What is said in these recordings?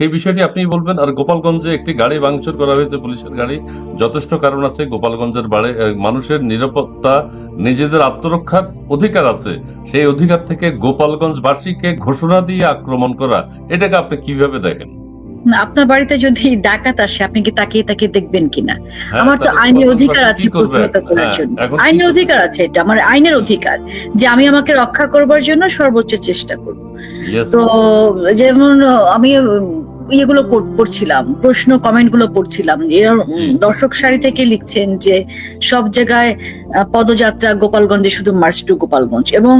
সেই বিষয়টি আপনি বলবেন। আর গোপালগঞ্জে একটি গাড়ি ভাঙচুর করা হয়েছে পুলিশের গাড়ি। যথেষ্ট কারণ আছে গোপালগঞ্জের বাড়ি মানুষের নিরাপত্তা নিজেদের আত্মরক্ষার অধিকার আছে। সেই অধিকার থেকে গোপালগঞ্জ বাসীকে ঘোষণা দিয়ে আক্রমণ করা এটাকে আপনি কীভাবে দেখেন? আপনার বাড়িতে যদি ডাকাত আসে আপনি কি তাকিয়ে তাকিয়ে দেখবেন কিনা? হ্যাঁ, আমার তো তাহলে আইনি অধিকার আছে? প্রতিহত করার হ্যাঁ, জন্য। এখন কি আইনি অধিকার আছে এটা আমার আইনের অধিকার যে আমি আমাকে রক্ষা করবার জন্য সর্বোচ্চ চেষ্টা করব। তো যেমন আমি ইয়েগুলো পড়ছিলাম প্রশ্ন কমেন্টগুলো পড়ছিলাম দর্শক সারি থেকে লিখছেন যে সব জায়গায় পদযাত্রা গোপালগঞ্জে শুধু মার্চ টু গোপালগঞ্জ। এবং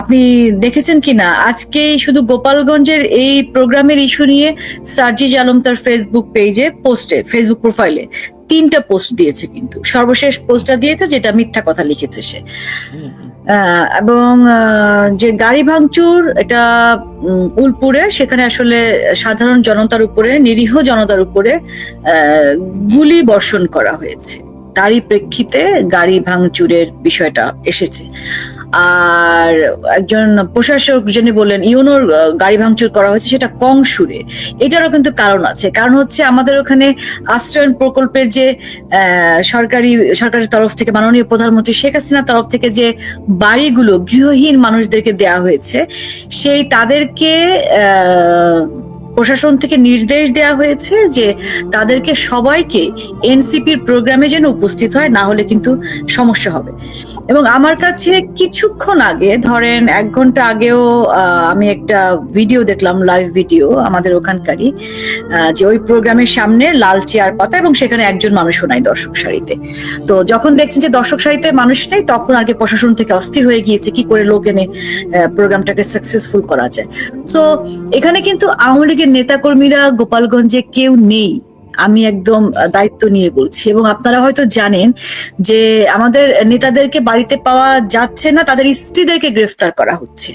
আপনি দেখেছেন কিনা আজকে শুধু গোপালগঞ্জের এই প্রোগ্রামের ইস্যু নিয়ে সার্জিজ আলম তার ফেসবুক পেজে পোস্টে ফেসবুক প্রোফাইলে তিনটা পোস্ট দিয়েছে কিন্তু। সর্বশেষ পোস্টটা দিয়েছে যেটা মিথ্যা কথা লিখেছে সে। এবং যে গাড়ি ভাঙচুর, এটা উলপুরে, সেখানে আসলে সাধারণ জনতার উপরে, নিরীহ জনতার উপরে গুলি বর্ষণ করা হয়েছে। তারই প্রেক্ষিতে গাড়ি ভাঙচুরের বিষয়টা এসেছে। আর একজন প্রশাসক যিনি বললেন, ইউনোর গাড়ি ভাঙচুর করা হয়েছে, সেটা কং সুরে এটারও কিন্তু কারণ আছে। কারণ হচ্ছে আমাদের ওখানে আশ্রয়ন প্রকল্পের যে সরকারি, সরকারের তরফ থেকে, মাননীয় প্রধানমন্ত্রী শেখ হাসিনার তরফ থেকে যে বাড়িগুলো গৃহহীন মানুষদেরকে দেয়া হয়েছে, সেই তাদেরকে প্রশাসন থেকে নির্দেশ দেওয়া হয়েছে যে তাদেরকে সবাইকে এনসিপির প্রোগ্রামে যেন উপস্থিত হয়, না হলে কিন্তু সমস্যা হবে। এবং আমার কাছে কিছুক্ষণ আগে, ধরেন এক ঘণ্টা আগেও আমি একটা ভিডিও দেখলাম লাইভ ভিডিও আমাদের ওখানকারই যে ওই প্রোগ্রামের সামনে লাল চেয়ার পাতা এবং সেখানে একজন মানুষও নাই দর্শক সারিতে। তো যখন দেখছেন যে দর্শক সারিতে মানুষ নেই, তখন আর কি প্রশাসন থেকে অস্থির হয়ে গিয়েছে, কি করে লোক এনে প্রোগ্রামটাকে সাকসেসফুল করা যায়। তো এখানে কিন্তু আওয়ামী লীগের নেতাকর্মীরা গোপালগঞ্জে কেউ নেই। আমি একদম দায়িত্ব নিয়ে বলছি। এবং আপনারা হয়তো জানেন যে আমাদের নেতাদেরকে বাড়িতে পাওয়া যাচ্ছে না, তাদের স্ত্রীদেরকে গ্রেফতার করা হচ্ছে।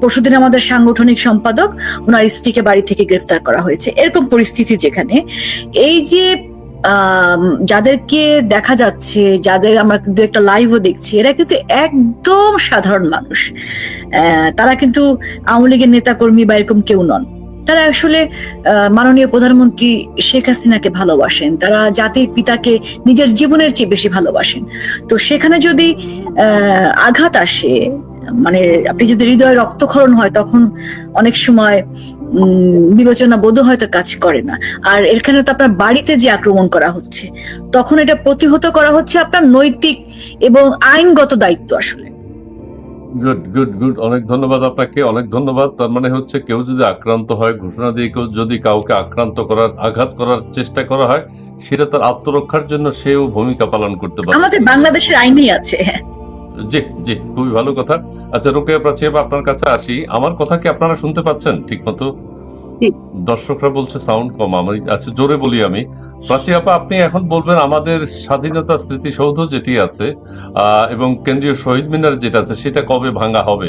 পরশুদিন আমাদের সাংগঠনিক সম্পাদক, ওনার স্ত্রীকে বাড়ি থেকে গ্রেফতার করা হয়েছে। এরকম পরিস্থিতি যেখানে এই যে যাদেরকে দেখা যাচ্ছে, যাদের আমরা দু একটা লাইভও দেখছি, এরা কিন্তু একদম সাধারণ মানুষ। তারা কিন্তু আওয়ামী লীগের নেতাকর্মী বা এরকম কেউ নন। তারা আসলে মাননীয় প্রধানমন্ত্রী শেখ হাসিনাকে ভালোবাসেন। তারা জাতির পিতাকে নিজের জীবনের চেয়ে বেশি ভালোবাসেন। তো সেখানে যদি আঘাত আসে মানে আপনি যদি হৃদয় রক্তক্ষরণ হয়, তখন অনেক সময় বিবেচনা বোধ হয়তো কাজ করে না। আর এখানে তো আপনার বাড়িতে যে আক্রমণ করা হচ্ছে, তখন এটা প্রতিহত করা হচ্ছে আপনার নৈতিক এবং আইনগত দায়িত্ব আসলে। গুড গুড গুড অনেক ধন্যবাদ আপনাকে অনেক ধন্যবাদ। তার মানে হচ্ছে কেউ যদি আক্রান্ত হয় ঘোষণা দিয়ে কেউ যদি কাউকে আক্রান্ত করার আঘাত করার চেষ্টা করা হয় সেটা তার আত্মরক্ষার জন্য সেও ভূমিকা পালন করতে পারে। আমাদের বাংলাদেশের আইনেই আছে। জি জি খুবই ভালো কথা। আচ্ছা রোকেয়া প্রাচী আপনার কাছে আসি। আমার কথা কি আপনারা শুনতে পাচ্ছেন ঠিক মতো। দর্শকরা বলছে সাউন্ড কম আমি আচ্ছা জোরে বলি আমি। প্রাচী আপা, আপনি এখন বলবেন আমাদের স্বাধীনতা স্মৃতিসৌধ যেটি আছে এবং কেন্দ্রীয় শহীদ মিনার যেটা আছে, সেটা কবে ভাঙা হবে?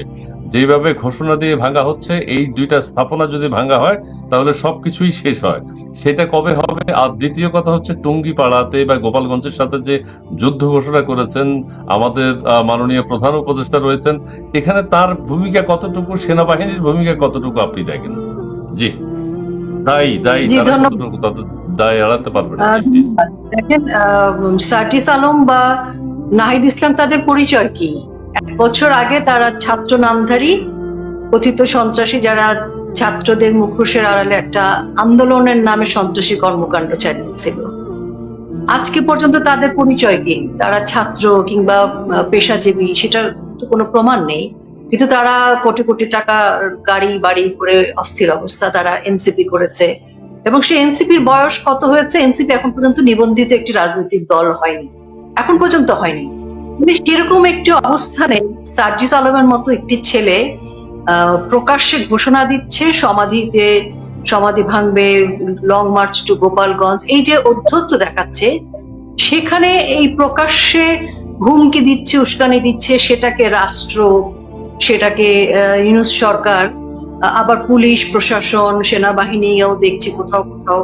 যেভাবে ঘোষণা দিয়ে ভাঙা হচ্ছে, এই দুইটা স্থাপনা যদি ভাঙা হয়, তাহলে সবকিছুই শেষ হয়। সেটা কবে হবে? আর দ্বিতীয় কথা হচ্ছে টুঙ্গি পাড়াতে বা গোপালগঞ্জের সাথে যে যুদ্ধ ঘোষণা করেছেন, আমাদের মাননীয় প্রধান উপদেষ্টা রয়েছেন, এখানে তার ভূমিকা কতটুকু, সেনাবাহিনীর ভূমিকা কতটুকু আপনি দেখেন? জি। তারা ধন্যবাদ। দায় এড়াতে। দেখেন আহ, সার্জিস আলম বা নাহিদ ইসলাম তাদের পরিচয় কি? এক বছর আগে তারা ছাত্র নামধারী কথিত সন্ত্রাসী যারা ছাত্রদের মুখোশের আড়ালে একটা আন্দোলনের নামে সন্ত্রাসী কর্মকাণ্ড চালিয়েছিল। আজকে পর্যন্ত তাদের পরিচয় কি? তারা ছাত্র কিংবা পেশাজীবী সেটার তো কোনো প্রমাণ নেই। কিন্তু তারা কোটি কোটি টাকা গাড়ি বাড়ি করে অস্থির অবস্থা তারা এনসিপি করেছে। এবং সেই এনসিপির বয়স কত হয়েছে? এনসিপি এখন পর্যন্ত নিবন্ধিত একটি রাজনৈতিক দল হয়নি। এখন পর্যন্ত হয়নি। মানে সেরকম একটি অবস্থানে সার্জিস আলমের মতো একটি ছেলে প্রকাশ্যে ঘোষণা দিচ্ছে, সমাধিতে, সমাধি ভাঙবে লং মার্চ টু গোপালগঞ্জ, এই যে অধ্যত্ত দেখাচ্ছে, সেখানে এই প্রকাশ্যে হুমকি দিচ্ছে, উস্কানি দিচ্ছে, সেটাকে রাষ্ট্র সেটাকে ইউনুস সরকার আবার পুলিশ, প্রশাসন, সেনাবাহিনীও দেখছি কোথাও কোথাও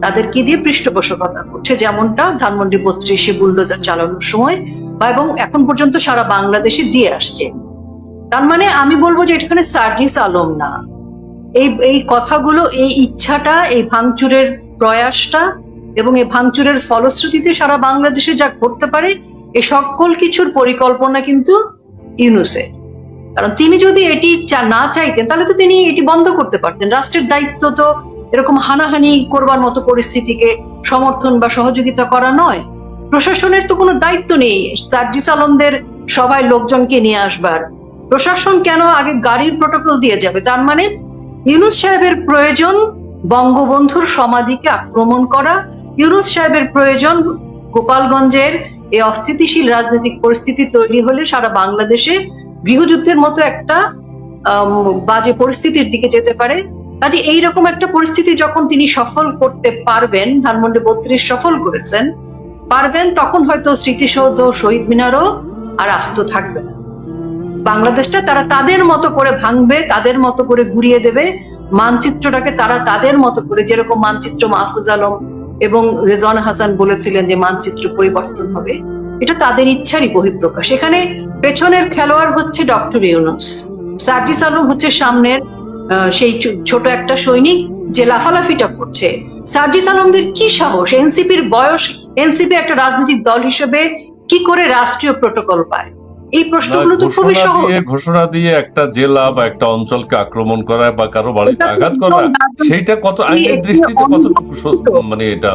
তাদেরকে দিয়ে পৃষ্ঠপোষকতা করছে। যেমনটা ধানমন্ডি বত্রিশে বুলডোজার চালানোর সময় বা এবং এখন পর্যন্ত সারা বাংলাদেশে দিয়ে আসছে। তার মানে আমি বলব যে এখানে সার্জিস আলম না। এই এই কথাগুলো, এই ইচ্ছাটা, এই ভাঙচুরের প্রয়াসটা এবং এই ভাঙচুরের ফলশ্রুতিতে সারা বাংলাদেশে যা ঘটতে পারে, এ সকল কিছুর পরিকল্পনা কিন্তু ইউনুসের। কারণ তিনি যদি এটি না চাইতেন, তাহলে তো তিনি এটি বন্ধ করতে পারতেন। রাষ্ট্রের দায়িত্ব তো এরকম হানাহানি করবার মতো পরিস্থিতিকে সমর্থন বা সহযোগিতা করা নয়। প্রশাসনের তো কোনো দায়িত্ব নেই। সার্জিস আলমদের সবাই লোকজনকে নিয়ে আসবার। প্রশাসন কেন আগে গাড়ির প্রোটোকল দিয়ে যাবে? তার মানে ইউনুস সাহেবের প্রয়োজন বঙ্গবন্ধুর সমাধিকে আক্রমণ করা, ইউনুস সাহেবের প্রয়োজন গোপালগঞ্জের এই অস্থিতিশীল রাজনৈতিক পরিস্থিতি তৈরি হলে সারা বাংলাদেশে গৃহযুদ্ধের মতো একটা বাজে পরিস্থিতির দিকে যেতে পারে। কাজে এইরকম একটা পরিস্থিতি যখন তিনি সফল করতে পারবেন, ধানমন্ডি বত্রিশ সফল করেছেন, পারবেন, তখন হয়তো স্মৃতিসৌধ, শহীদ মিনারও আর আস্ত থাকবে না। বাংলাদেশটা তারা তাদের মতো করে ভাঙবে, তাদের মতো করে ঘুরিয়ে দেবে। মানচিত্রটাকে তারা তাদের মতো করে, যেরকম মানচিত্র মাহফুজ আলম এবং রেজন হাসান বলেছিলেন যে মানচিত্র পরিবর্তন হবে। এটা তাদের ইচ্ছারই বহিঃপ্রকাশ। এখানে পেছনের খেলোয়াড় হচ্ছে ডক্টর ইউনুস। সার্জিস আলম হচ্ছে সামনের সেই ছোট একটা সৈনিক যে লাফালাফিটা করছে। সার্জিস আলমদের কি সাহস? এনসিপির বয়স এনসিপি একটা রাজনৈতিক দল হিসেবে কি করে রাষ্ট্রীয় প্রোটোকল পায়? এই প্রশ্নগুলো তো খুবই ঘোষণা সহজ। ঘোষণা দিয়ে একটা জেলা বা একটা অঞ্চলকে আক্রমণ করা বা কারও বাড়িতে আঘাত করা সেইটা কত আইনের দৃষ্টিতে কতটুকু মানে এটা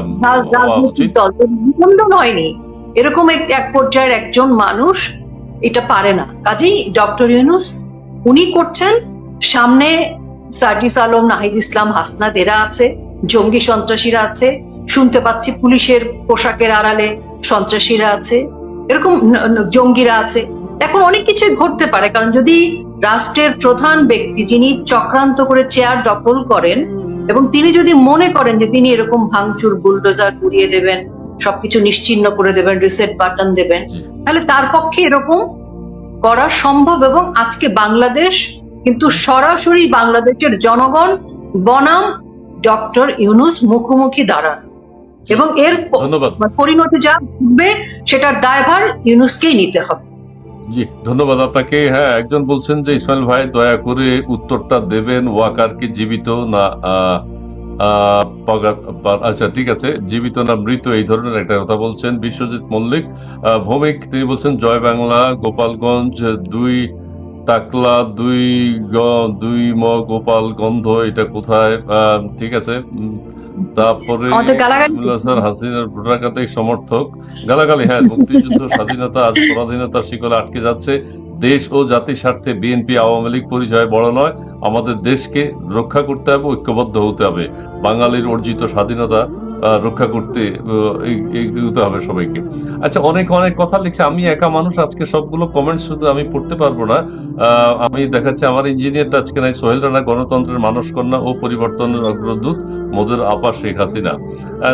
রাজনৈতিক দল। নিবন্ধন হয়নি। এরকম এক পর্যায়ের একজন মানুষ এটা পারে না। কাজেই ডক্টর ইউনুস উনি করছেন সামনে সার্জিস আলম নাহিদ ইসলাম হাসনাদ এরা আছে জঙ্গি সন্ত্রাসীরা আছে শুনতে পাচ্ছি পুলিশের পোশাকের আড়ালে সন্ত্রাসীরা আছে এরকম জঙ্গিরা আছে। এখন অনেক কিছুই ঘটতে পারে কারণ যদি রাষ্ট্রের প্রধান ব্যক্তি যিনি চক্রান্ত করে চেয়ার দখল করেন এবং তিনি যদি মনে করেন যে তিনি এরকম ভাঙচুর বুলডোজার ঘুরিয়ে দেবেন সবকিছু নিশ্চিহ্ন করে দেবেন রিসেট বাটন দেবেন। তাহলে তার পক্ষে এরকম করা সম্ভব এবং আজকে বাংলাদেশ কিন্তু সরাসরি বাংলাদেশের জনগণ বনাম ডক্টর ইউনুস মুখোমুখি দাঁড়ান। এবং এর পরিণতি যা ঘটবে সেটার দায়ভার ইউনুসকেই নিতে হবে। জি ধন্যবাদ আপনাকে। হ্যাঁ একজন বলছেন যে ইসমাইল ভাই দয়া করে উত্তরটা দেবেন ওয়াকার কি জীবিত না আচ্ছা ঠিক আছে। জীবিত না মৃত এই ধরনের একটা কথা বলছেন বিশ্বজিৎ মল্লিক। ভৌমিক তিনি বলছেন জয় বাংলা গোপালগঞ্জ দুই টাকলা দুই গ- দুই ম গোপাল গন্ধ এটা কোথায়? আহ, ঠিক আছে। তারপরে স্যার হাসিনার ভোটারকাতিক সমর্থক। গালাগালি হ্যাঁ মুক্তিযুদ্ধ স্বাধীনতা আজ পরাধীনতার শিকলে আটকে যাচ্ছে। দেশ ও জাতির স্বার্থে বিএনপি আওয়ামী লীগ পরিচয় বড় নয়, আমাদের দেশকে রক্ষা করতে হবে, ঐক্যবদ্ধ হতে হবে। বাঙালির অর্জিত স্বাধীনতা রক্ষা করতে এগোতে হবে সবাইকে। আচ্ছা অনেক অনেক কথা লিখছে। আমি একা মানুষ, আজকে সবগুলো কমেন্টস শুধু আমি পড়তে পারব না। আমি দেখাচ্ছি আমার ইঞ্জিনিয়ারটা আজকে নাই, সোহেল রানা, গণতন্ত্রের মানস কন্যা ও পরিবর্তনের অগ্রদূত মোদের আপা শেখ হাসিনা।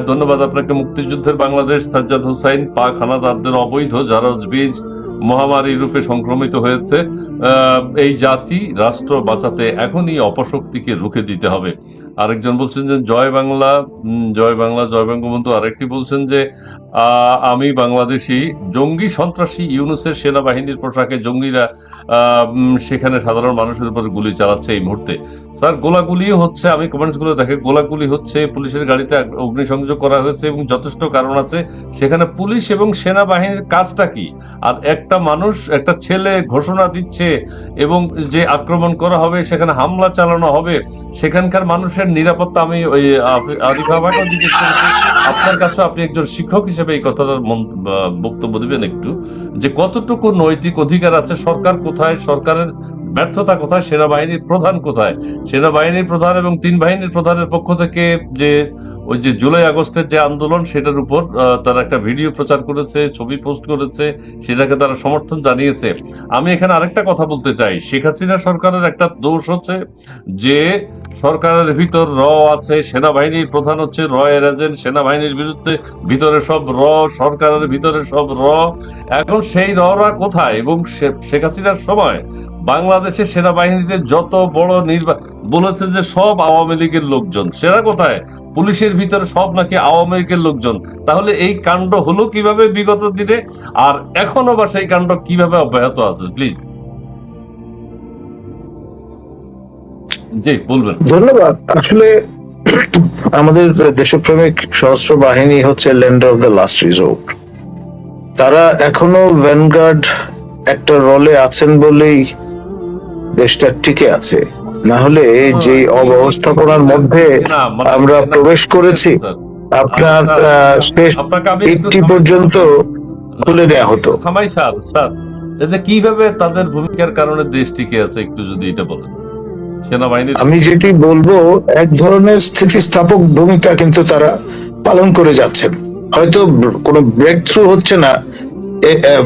ধন্যবাদ আপনাকে মুক্তিযুদ্ধের বাংলাদেশ, সাজ্জাদ হুসাইন, পাক হানাদারদের অবৈধ জারজ বীজ মহামারী রূপে সংক্রমিত হয়েছে এই জাতি রাষ্ট্র বাঁচাতে এখনই অপশক্তিকে রুখে দিতে হবে। আরেকজন বলছেন যে, জয় বাংলা জয় বাংলা, জয় বঙ্গবন্ধু। আরেকটি বলছেন যে আমি বাংলাদেশি, জঙ্গি সন্ত্রাসী ইউনুসের সেনাবাহিনীর পোশাকে জঙ্গিরা সেখানে সাধারণ মানুষের উপর গুলি চালাচ্ছে এই মুহূর্তে। স্যার, গোলাগুলি হচ্ছে, আমি কমেন্টসগুলো দেখে, গোলাগুলি হচ্ছে পুলিশের গাড়িতে অগ্নিসংযোগ করা হয়েছে এবং যথেষ্ট কারণ আছে। সেখানে পুলিশ এবং সেনাবাহিনীর কাজটা কি? আর একটা মানুষ, একটা ছেলে ঘোষণা দিচ্ছে এবং যে আক্রমণ করা হবে, সেখানে হামলা চালানো হবে, সেখানকার মানুষের নিরাপত্তা আমি ওই আরিফ আবাকেও জিজ্ঞেস করেছি। আপনার কাছে আপনি একজন শিক্ষক হিসেবে এই কথাটার বক্তব্য দিবেন একটু, যে কতটুকু নৈতিক অধিকার আছে, সরকার কোথায়? সরকারের ব্যর্থতা কোথায়? সেনাবাহিনীর প্রধান কোথায়? সেনাবাহিনীর প্রধান এবং তিন বাহিনীর প্রধানের পক্ষ থেকে যে ওই যে জুলাই আগস্টের যে আন্দোলন, সেটার উপর তারা একটা ভিডিও প্রচার করেছে, ছবি পোস্ট করেছে, সেটাকে তারা সমর্থন জানিয়েছে। আমি এখানে আরেকটা কথা বলতে চাই। শেখ হাসিনা সরকারের একটা দোষ হচ্ছে যে সরকারের ভিতর র আছে, সেনাবাহিনীর প্রধান হচ্ছে র এর এজেন্ট সেনাবাহিনীর বিরুদ্ধে ভিতরে সব র, সরকারের ভিতরে সব র। এখন সেই ররা কোথায়? এবং শেখ হাসিনার সময় বাংলাদেশের সেনাবাহিনীতে যত বড় নির্বা বলেছে যে সব আওয়ামী লীগের লোকজন। সেরা কোথায়? পুলিশের ভিতরে সব নাকি আওয়ামী লীগের লোকজন। তাহলে এই কাণ্ড হলো কীভাবে বিগত দিনে? আর এখনও বা সেই কাণ্ড কীভাবে অব্যাহত আছে? প্লিজ। জি, বলবেন। ধন্যবাদ। আসলে আমাদের দেশপ্রেমিক সশস্ত্র বাহিনী হচ্ছে lender of the last resort তারা এখনও ভ্যানগার্ড একটা রলে আছেন বলেই দেশটা টিকে আছে। না হলে যে অব্যবস্থাপনার মধ্যে মানে- আমরা প্রবেশ করেছি আপনার শেষ একটু পর্যন্ত তুলে নেওয়া হতো। স্যার স্যার যে কীভাবে তাদের ভূমিকার কারণে দেশ টিকে আছে একটু যদি এটা বলেন। সেনাবাহিনীর আমি যেটি বলব এক ধরনের স্থিতিস্থাপক ভূমিকা কিন্তু তারা পালন করে যাচ্ছেন। হয়তো কোনো ব্রেক থ্রু হচ্ছে না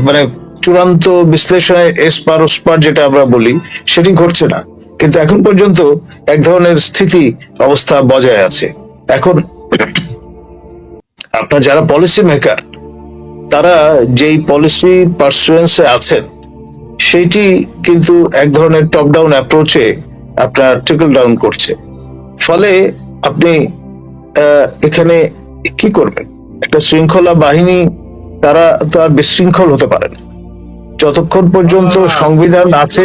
মানে চূড়ান্ত বিশ্লেষণে এসপার ওসপার যেটা আমরা বলি, সেটি ঘটছে না। কিন্তু এখন পর্যন্ত এক ধরনের স্থিতি অবস্থা বজায় আছে। এখন আপনার যারা পলিসি মেকার তারা যেই পলিসি পার্সুয়েন্সে আছেন সেইটি কিন্তু এক ধরনের টপ ডাউন অ্যাপ্রোচে আপনার ট্রিকল ডাউন করছে। ফলে আপনি এখানে কি করবেন? একটা শৃঙ্খলা বাহিনী, তারা তো আর বিশৃঙ্খল হতে পারে না। যতক্ষণ পর্যন্ত সংবিধান আছে।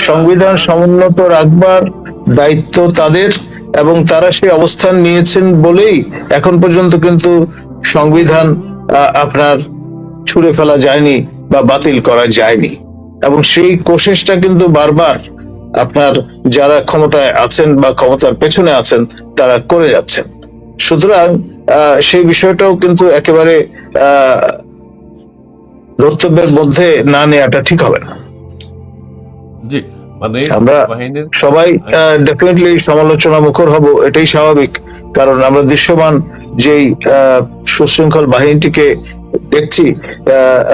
সংবিধান সমুন্নত রাখবার দায়িত্ব তাদের এবং তারা সেই অবস্থান নিয়েছেন বলেই এখন পর্যন্ত কিন্তু সংবিধান আপনার ছুঁড়ে ফেলা যায়নি বা বাতিল করা যায়নি এবং সেই কোশেষটা কিন্তু বারবার আপনার যারা ক্ষমতায় আছেন বা ক্ষমতার পেছনে আছেন তারা করে যাচ্ছেন সুতরাং আহ, সেই বিষয়টাও কিন্তু একেবারে আহ, ধর্তব্যের মধ্যে না নেওয়াটা ঠিক হবে না। জি মানে আমরা- সবাই ডেফিনেটলি সমালোচনা মুখর হব এটাই স্বাভাবিক। কারণ আমরা দৃশ্যমান যেই আহ, সুশৃঙ্খল বাহিনীটিকে দেখছি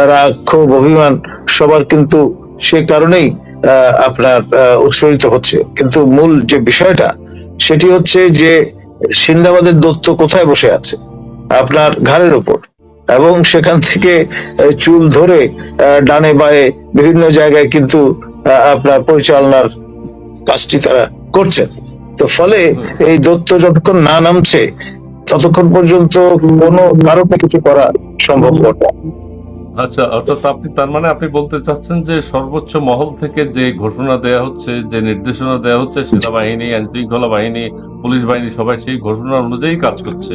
রাগ ক্ষোভ অভিমান সবার কিন্তু সে কারণেই আহ, আপনার উৎসরিত হচ্ছে। কিন্তু মূল যে বিষয়টা সেটি হচ্ছে যে সিন্দাবাদের দত্ত কোথায় বসে আছে? আপনার ঘাড়ের উপর এবং সেখান থেকে চুল ধরে ডানে বায়ে বিভিন্ন জায়গায় কিন্তু আপনার পরিচালনার কাজটি তারা করছেন। তো ফলে এই দত্ত যতক্ষণ না নামছে, ততক্ষণ পর্যন্ত কোনো কারও কিছু করা সম্ভব না। আচ্ছা অর্থাৎ আপনি তার মানে আপনি বলতে চাচ্ছেন যে সর্বোচ্চ মহল থেকে যে ঘোষণা দেয়া হচ্ছে যে নির্দেশনা দেয়া হচ্ছে সেনাবাহিনী আইন শৃঙ্খলা বাহিনী পুলিশ বাহিনী সবাই সেই ঘোষণা অনুযায়ী কাজ করছে।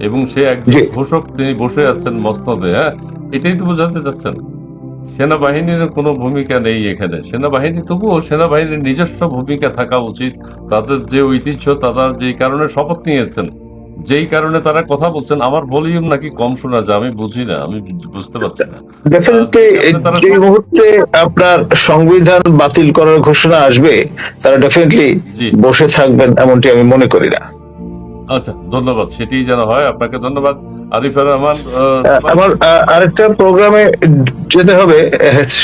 এবং সে একজন ঘোষক তিনি বসে আছেন মস্তদে হ্যাঁ? এটাই তো বোঝাতে চাচ্ছেন। সেনাবাহিনীর কোনো ভূমিকা নেই এখানে। সেনাবাহিনী তবুও সেনাবাহিনীর নিজস্ব ভূমিকা থাকা উচিত। তাদের যে ঐতিহ্য তারা যে কারণে শপথ নিয়েছেন যেই কারণে তারা কথা বলছেন আমার ভলিউম নাকি কম শোনা যায় আমি বুঝি না আমি বুঝতে পারছি না। ডেফিনেটলি যে মুহূর্তে আপনার সংবিধান বাতিল করার ঘোষণা আসবে তারা ডেফিনেটলি বসে থাকবেন এমনটি আমি মনে করি না। আচ্ছা ধন্যবাদ। সেটি যেন হয়। আপনাকে ধন্যবাদ। আরিফা রহমান আমার আরেকটা প্রোগ্রামে যেতে হবে।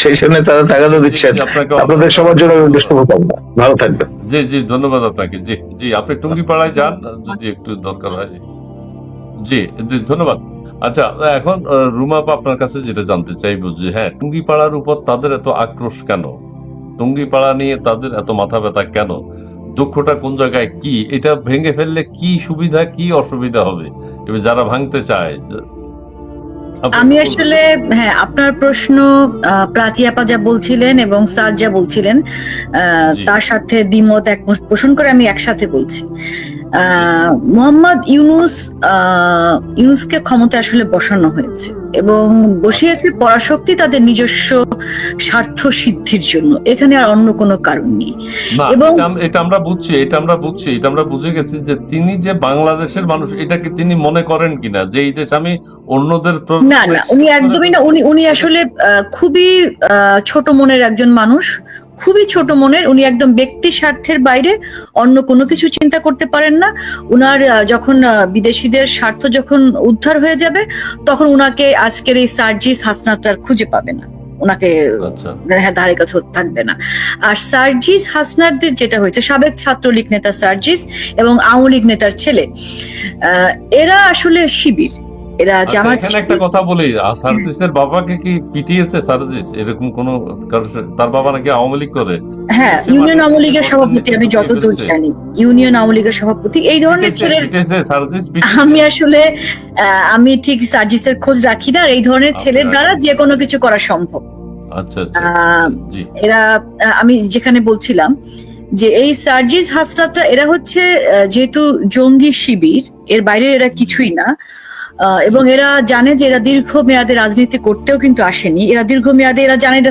সেই তারা তাগাদা দিচ্ছেন। আপনাদের সবার জন্য ভালো থাকবেন। জি জি ধন্যবাদ আপনাকে। জি জি আপনি টুঙ্গিপাড়ায় যান যদি একটু দরকার হয়। জি জি ধন্যবাদ। আচ্ছা এখন রুমা আপা আপনার কাছে যেটা জানতে চাইব যে হ্যাঁ টুঙ্গিপাড়ার উপর তাদের এত আক্রোশ কেন? টুঙ্গিপাড়া নিয়ে তাদের এত মাথা ব্যথা কেন? দুঃখটা কোন জায়গায় কি এটা ভেঙে ফেললে কি সুবিধা কি অসুবিধা হবে? এবার যারা ভাঙতে চায় আমি আসলে হ্যাঁ আপনার প্রশ্ন প্রাচী আপা যা বলছিলেন এবং স্যার যা বলছিলেন আহ, তার সাথে দ্বিমত এক পোষণ করে আমি একসাথে বলছি। আহ, মোহাম্মদ ইউনুস আহ, ইউনুসকে ক্ষমতা আসলে বসানো হয়েছে। এবং বসিয়েছে পরাশক্তি তাদের নিজস্ব স্বার্থ সিদ্ধির জন্য। এখানে আর অন্য কোনো কারণ নেই। এবং- এটা আমরা বুঝছি এটা আমরা বুঝছি এটা আমরা বুঝে গেছি যে তিনি যে বাংলাদেশের মানুষ এটাকে তিনি মনে করেন কিনা? যে এই দেশ আমি অন্যদের না না উনি একদমই না। উনি উনি আসলে আহ, খুবই আহ, ছোট মনের একজন মানুষ। খুবই ছোট মনের উনি একদম ব্যক্তি স্বার্থের বাইরে অন্য কোনো কিছু চিন্তা করতে পারেন না। উনার যখন বিদেশিদের স্বার্থ যখন উদ্ধার হয়ে যাবে তখন উনাকে আজকের এই সার্জিস হাসনাতার খুঁজে পাবে না। ওনাকে আচ্ছা। হ্যাঁ ধারে কাছে থাকবে না। আর সার্জিস হাসনারদের যেটা হয়েছে সাবেক ছাত্রলীগ নেতা সার্জিস এবং আওয়ামী লীগ নেতার ছেলে আহ, এরা আসলে শিবির। এরা আচ্ছা, জামাত এখানে একটা কথা বলি সার্জিসের বাবাকে কি পিটিয়েছে সার্জিস? এরকম কোন তার বাবা নাকি আওয়ামী লীগ করে? হ্যাঁ ইউনিয়ন আওয়ামী লীগের সভাপতি আমি যতদূর জানি ইউনিয়ন আওয়ামী লীগের সভাপতি এই ধরনের ছেলের। আমি আসলে আমি ঠিক সার্জিসের খোঁজ রাখি না এই ধরনের আচ্ছা, ছেলের দ্বারা যে কোনো কিছু করা সম্ভব। আচ্ছা আচ্ছা। এরা আমি যেখানে বলছিলাম যে এই সার্জিস হাসনাতরা এরা হচ্ছে যেহেতু জঙ্গি শিবির এর বাইরে এরা কিছুই না এবং এরা জানে যে এরা দীর্ঘমেয়াদে রাজনীতি করতেও কিন্তু আসেনি। এরা দীর্ঘ মেয়াদে এরা জানে এটা